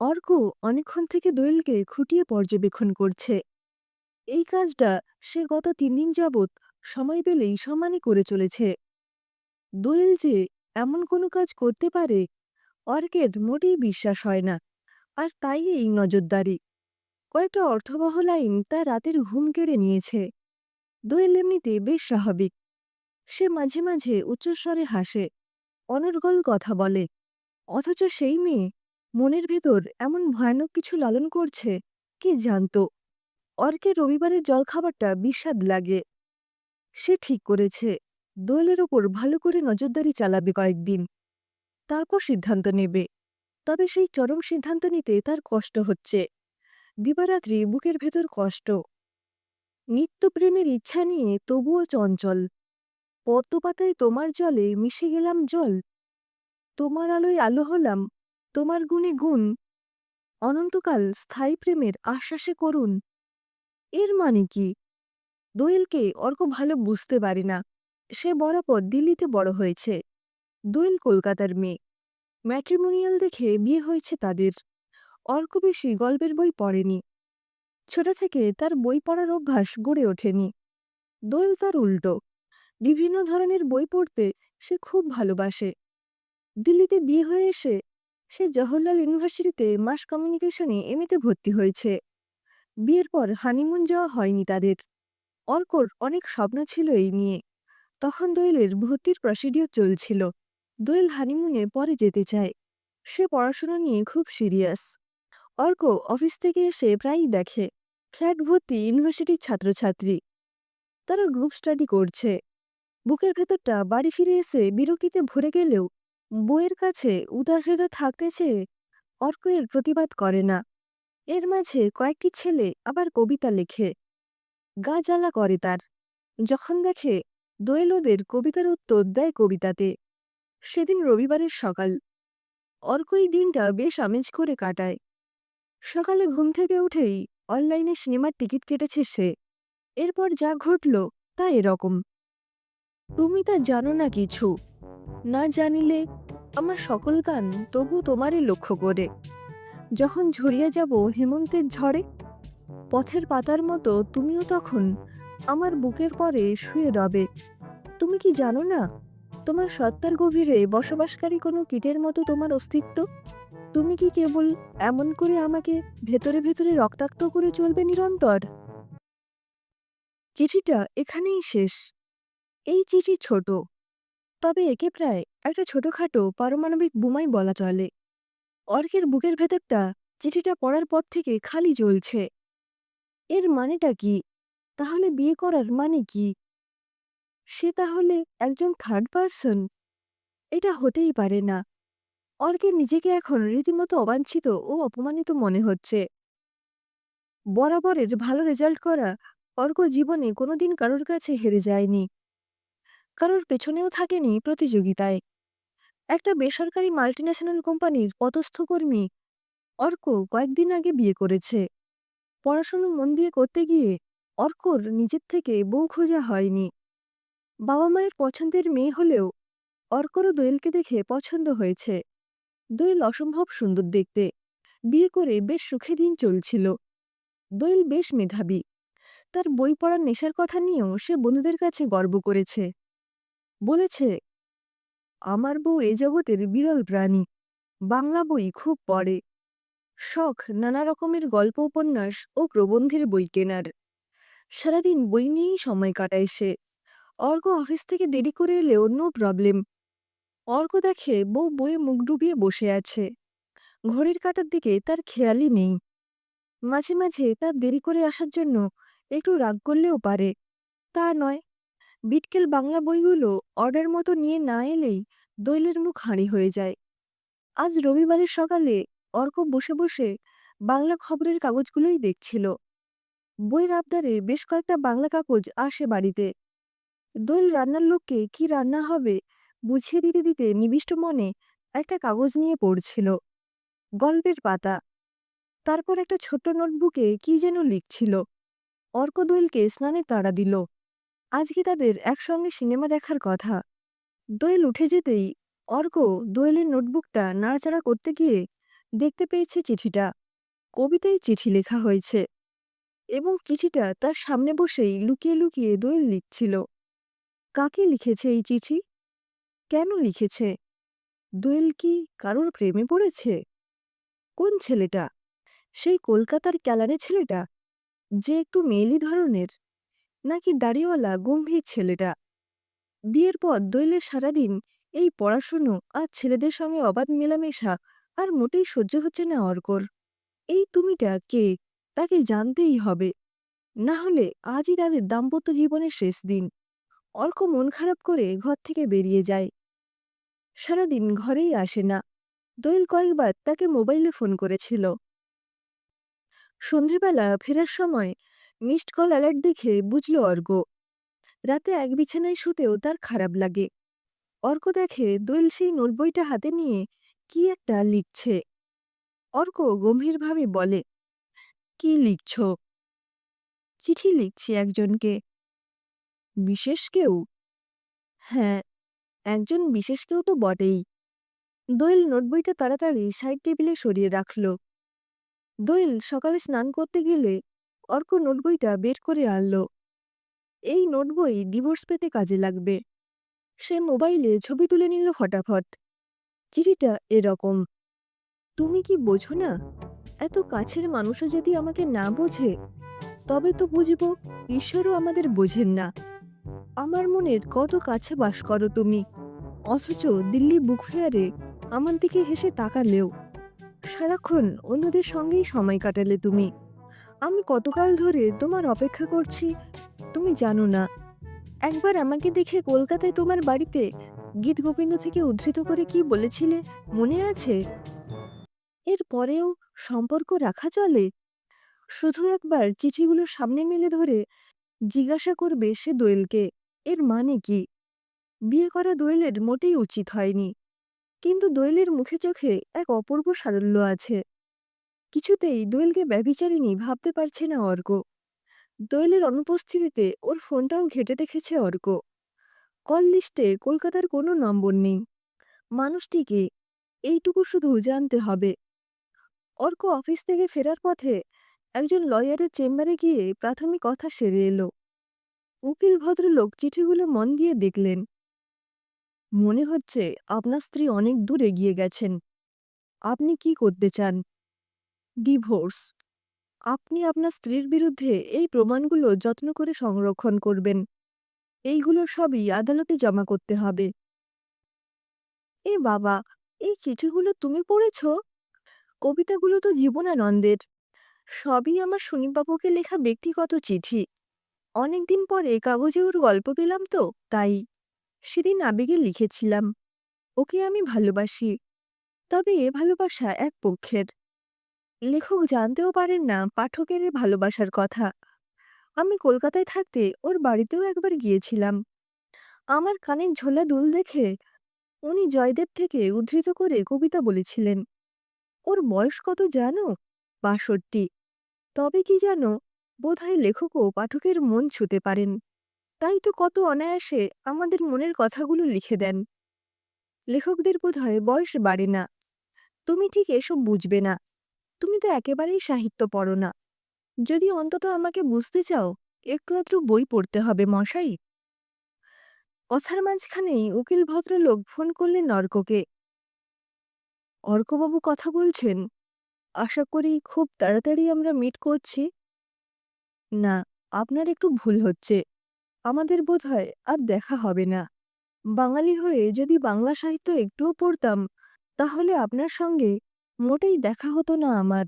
অর্ক অনেকক্ষণ থেকে দোয়েলকে খুঁটিয়ে পর্যবেক্ষণ করছে। এই কাজটা সে গত তিন দিন যাবৎ সময় পেলেই সমানে করে চলেছে। দোয়েল যে এমন কোনো কাজ করতে পারে, অর্কের মোটেই বিশ্বাস হয় না। আর তাই এই নজরদারি। কয়েকটা অর্থবহ লাইন তার রাতের ঘুম কেড়ে নিয়েছে। দোয়েল এমনিতে বেশ স্বাভাবিক। সে মাঝে মাঝে উচ্চস্বরে হাসে, অনর্গল কথা বলে, অথচ সেই মেয়ে মনের ভেতর এমন ভয়ানক কিছু লালন করছে কে জানত? অর্কে রবিবারের জলখাবারটা বিস্বাদ লাগে। সে ঠিক করেছে। দোয়েলের ওপর ভালো করে নজরদারি চালাবে কয়েকদিন। তারপর সিদ্ধান্ত নেবে। তবে সেই চরম সিদ্ধান্ত নিতে তার কষ্ট হচ্ছে। দিবারাত্রি বুকের ভেতর কষ্ট। নিত্যপ্রেমের ইচ্ছা নিয়ে তবুও চঞ্চল। পদ্মপাতায় তোমার জলে মিশে গেলাম জল। তোমার আলোয় আলো হলাম। তোমার গুণে গুণ। অনন্তকাল স্থায়ী প্রেমের আশ্বাসে করুন। এর মানে কি? দোয়েলকে অর্ক ভালো বুঝতে পারে না। সে বরাবর দিল্লিতে বড় হয়েছে। দোয়েল কলকাতার মেয়ে। ম্যাট্রিমোনিয়াল দেখে বিয়ে হয়েছে তাদের। অর্ক বেশি গল্পের বই পড়েনি। ছোট থেকে তার বই পড়ার অভ্যাস গড়ে ওঠেনি। দোয়েল তার উল্টো। বিভিন্ন ধরনের বই পড়তে সে খুব ভালোবাসে। দিল্লিতে বিয়ে হয়ে এসে সে জওহরলাল ইউনিভার্সিটিতে মাস কমিউনিকেশনে এমএতে ভর্তি হয়েছে। বিয়ের পর হানিমুন যাওয়া হয়নি তাদের। অর্কর অনেক স্বপ্ন ছিল এই নিয়ে। তখন দোয়েলের ভর্তির প্রসিডিও চলছিল। দোয়েল হানিমুনে পরে যেতে চায়। সে পড়াশোনা নিয়ে খুব সিরিয়াস অর্ক অফিস থেকে এসে প্রায়ই দেখে, ফ্ল্যাট ভর্তি ইউনিভার্সিটির ছাত্রছাত্রী। তারা গ্রুপ স্টাডি করছে। বুকের ভেতরটা বাড়ি ফিরে এসে বিরক্তিতে ভরে গেলেও বইয়ের কাছে উদার থাকতে চেয়ে অর্ক এর প্রতিবাদ করে না। এর মাঝে কয়েকটি ছেলে আবার কবিতা লেখে। গা জ্বালা করে তার। যখন দেখে দোয়েল ওদের কবিতার উত্তর দেয় কবিতাতে, সেদিন রবিবারের সকাল। অর্ক এই দিনটা বেশ আমেজ করে কাটায়। সকালে ঘুম থেকে উঠেই অনলাইনে সিনেমার টিকিট কেটেছে সে। এরপর যা ঘটল তা এরকম। তুমি তা জানো না কিছু। না জানিলে আমার সকল গান তবু তোমারই লক্ষ্য করে। যখন ঝরিয়ে যাব হেমন্তের ঝড়ে, পথের পাতার মতো তুমিও তখন আমার বুকের পরে শুয়ে রবে। তুমি কি জানো না, তোমার সত্তার গভীরে বসবাসকারী কোনো কীটের মতো তোমার অস্তিত্ব? তুমি কি কেবল এমন করে আমাকে ভেতরে ভেতরে রক্তাক্ত করে চলবে নিরন্তর? চিঠিটা এখানেই শেষ। এই চিঠি ছোট। তবে একে প্রায় একটা ছোটখাটো পারমাণবিক বোমাই বলা চলে। অর্কের বুকের ভেতরটা চিঠিটা পড়ার পর থেকে খালি জ্বলছে। এর মানেটা কি? তাহলে বিয়ে করার মানে কি? সে তাহলে একজন থার্ড পারসন এটা হতেই পারে না। অর্কের নিজেকে এখন রীতিমতো অবাঞ্ছিত ও অপমানিত মনে হচ্ছে। বরাবরের ভালো রেজাল্ট করা অর্ক জীবনে কোনোদিন কারোর কাছে হেরে যায়নি। কারোর পেছনেও থাকেনি প্রতিযোগিতায়। একটা বেসরকারি মাল্টিন্যাশনাল কোম্পানির পদস্থ কর্মী অর্ক কয়েকদিন আগে বিয়ে করেছে। পড়াশুনো মন দিয়ে করতে গিয়ে অর্কর নিজের থেকে বউ খোঁজা হয়নি। বাবা মায়ের পছন্দের মেয়ে হলেও অর্করও দোয়েলকে দেখে পছন্দ হয়েছে। দোয়েল অসম্ভব সুন্দর দেখতে। বিয়ে করে বেশ সুখে দিন চলছিল। দোয়েল বেশ মেধাবী। তার বই পড়ার নেশার কথা নিয়েও সে বন্ধুদের কাছে গর্ব করেছে। বলেছে, আমার বউ এ জগতের বিরল প্রাণী। বাংলা বই খুব পড়ে। শখ, নানা রকমের গল্প, উপন্যাস ও প্রবন্ধের বই কেনার। সারাদিন বই নিয়েই সময় কাটায় সে। অর্ক অফিস থেকে দেরি করে এলেও নো প্রবলেম অর্ক দেখে বউ বইয়ে মুখ ডুবিয়ে বসে আছে। ঘড়ির কাটার দিকে তার খেয়ালই নেই। মাঝে মাঝে তার দেরি করে আসার জন্য একটু রাগ করলেও পারে। তা নয় বিটকেল বাংলা বইগুলো অর্ডার মতো নিয়ে না এলেই দৈলের মুখ হাঁড়ি হয়ে যায়। আজ রবিবারের সকালে অর্ক বসে বসে বাংলা খবরের কাগজগুলোই দেখছিল। বইয়ের আবদারে বেশ কয়েকটা বাংলা কাগজ আসে বাড়িতে। দোয়েল রান্নার লোককে কি রান্না হবে বুঝিয়ে দিতে দিতে নিবিষ্ট মনে একটা কাগজ নিয়ে পড়ছিল। গল্পের পাতা। তারপর একটা ছোট্ট নোটবুকে কি যেন লিখছিল। অর্ক দোয়েলকে স্নানে তাড়া দিল। আজকে তাদের একসঙ্গে সিনেমা দেখার কথা? দোয়েল উঠে যেতেই অর্ক দোয়েলের নোটবুকটা নাড়াচাড়া করতে গিয়ে দেখতে পেয়েছে চিঠিটা। কবিতায় চিঠি লেখা হয়েছে এবং চিঠিটা তার সামনে বসেই লুকিয়ে লুকিয়ে দোয়েল লিখছিল। কাকে লিখেছে এই চিঠি? কেন লিখেছে? দোয়েল কি কারোর প্রেমে পড়েছে? কোন ছেলেটা? সেই কলকাতার ক্যালারে ছেলেটা? যে একটু মেয়েলি ধরনের? নাকি দাড়িওয়ালা গম্ভীর ছেলেটা? বিয়ের পর দোয়েলের সারাদিন এই পড়াশুনো আর ছেলেদের সঙ্গে অবাধ মেলামেশা আর মোটেই সহ্য হচ্ছে না অর্কর। এই তুমিটা কে? তাকে জানতেই হবে। না হলে আজই তাদের দাম্পত্য জীবনের শেষ দিন। অর্ক মন খারাপ করে ঘর থেকে বেরিয়ে যায়। সারাদিন ঘরেই আসে না। দোয়েল কয়েকবার তাকে মোবাইলে ফোন করেছিল। সন্ধেবেলা ফেরার সময় মিসড কল অ্যালার্ট দেখে বুঝল অর্ক। রাতে এক বিছানায় শুতেও তার খারাপ লাগে। অর্ক দেখে দোয়েল সেই নোটবইটা হাতে নিয়ে কি একটা লিখছে। অর্ক গম্ভীরভাবে বলে, কি লিখছ? চিঠি লিখছি একজনকে। বিশেষ কেউ? হ্যাঁ একজন বিশেষ কেউ তো বটেই। দোয়েল নোটবইটা তাড়াতাড়ি সাইড টেবিলে সরিয়ে রাখল। দোয়েল সকালে স্নান করতে গেলে অর্ক নোটবইটা বের করে আনল। এই নোটবই ডিভোর্স পেতে কাজে লাগবে। সে মোবাইলে ছবি তুলে নিল ফটাফট। চিঠিটা এরকম, তুমি কি বোঝো না? এত কাছের মানুষও যদি আমাকে না বোঝে, তবে তো বুঝব ঈশ্বরও আমাদের বোঝেন না। আমার মনের কত কাছে বাস করো তুমি, অথচ দিল্লি বুক ফেয়ারে আমার দিকে হেসে তাকালেও সারাক্ষণ অন্যদের সঙ্গেই সময় কাটালে তুমি। আমি কতকাল ধরে তোমার অপেক্ষা করছি, তুমি জানো না। একবার আমাকে দেখে কলকাতায় তোমার বাড়িতে গীত গোবিন্দ থেকে উদ্ধৃত করে কি বলেছিলে, মনে আছে? এর পরেও সম্পর্ক রাখা চলে। শুধু একবার চিঠিগুলো সামনে মেলে ধরে জিজ্ঞাসা করবে সে দোয়েলকে, এর মানে কি? বিয়ে করা দোয়েলের মোটেই উচিত হয়নি। কিন্তু দোয়েলের মুখে চোখে এক অপূর্ব সারল্য আছে। কিছুতেই দোয়েলকে ব্যভিচারিণী ভাবতে পারছে না অর্ক। দোয়েলের অনুপস্থিতিতে ওর ফোনটাও ঘেটে দেখেছে অর্ক। কল লিস্টে কলকাতার কোনো নম্বর নেই। মানুষটিকে এইটুকু শুধু জানতে হবে। অর্ক অফিস থেকে ফেরার পথে একজন লয়ারের চেম্বারে গিয়ে প্রাথমিক কথা সেরে এলো। উকিল ভদ্রলোক চিঠিগুলো মন দিয়ে দেখলেন। মনে হচ্ছে আপনার স্ত্রী অনেক দূর এগিয়ে গেছেন। আপনি কি করতে চান? ডিভোর্স। আপনি আপনার স্ত্রীর বিরুদ্ধে এই প্রমাণগুলো যত্ন করে সংরক্ষণ করবেন। এইগুলো সবই আদালতে জমা করতে হবে। এ বাবা, এই চিঠিগুলো তুমি পড়েছ? কবিতাগুলো তো জীবনানন্দের। সবই আমার সুনীবাবুকে লেখা ব্যক্তিগত চিঠি। অনেকদিন পরে কাগজে ওর গল্প পেলাম তো, তাই। সেদিন আবেগে লিখেছিলাম, ওকে আমি ভালোবাসি, তবে এ ভালোবাসা এক পক্ষের। লেখক জানতেও পারেন না পাঠকের ভালোবাসার কথা। আমি কলকাতায় থাকতে ওর বাড়িতেও একবার গিয়েছিলাম। আমার কানের ঝোলা দুল দেখে উনি জয়দেব থেকে উদ্ধৃত করে কবিতা বলেছিলেন, ওর বয়স কত জানো? বাষট্টি। তবে কি জানো, বোধহয় লেখকও পাঠকের মন ছুতে পারেন। তাই তো কত অনায়াসে আমাদের মনের কথাগুলো লিখে দেন। লেখকদের বোধহয় বয়স বাড়ে না। তুমি ঠিক এসব বুঝবে না। তুমি তো একেবারেই সাহিত্য পড়ো না। যদি অন্তত আমাকে বুঝতে চাও, একটু আধটু বই পড়তে হবে, মশাই। কথার মাঝখানেই উকিল ভদ্রলোক ফোন করলেন অর্ককে। অর্কবাবু কথা বলছেন, আশা করি খুব তাড়াতাড়ি আমরা মিট করছি। না, আপনার একটু ভুল হচ্ছে। আমাদের বোধ হয় আর দেখা হবে না। বাঙালি হয়ে যদি বাংলা সাহিত্য একটুও পড়তাম, তাহলে আপনার সঙ্গে মোটেই দেখা হতো না আমার।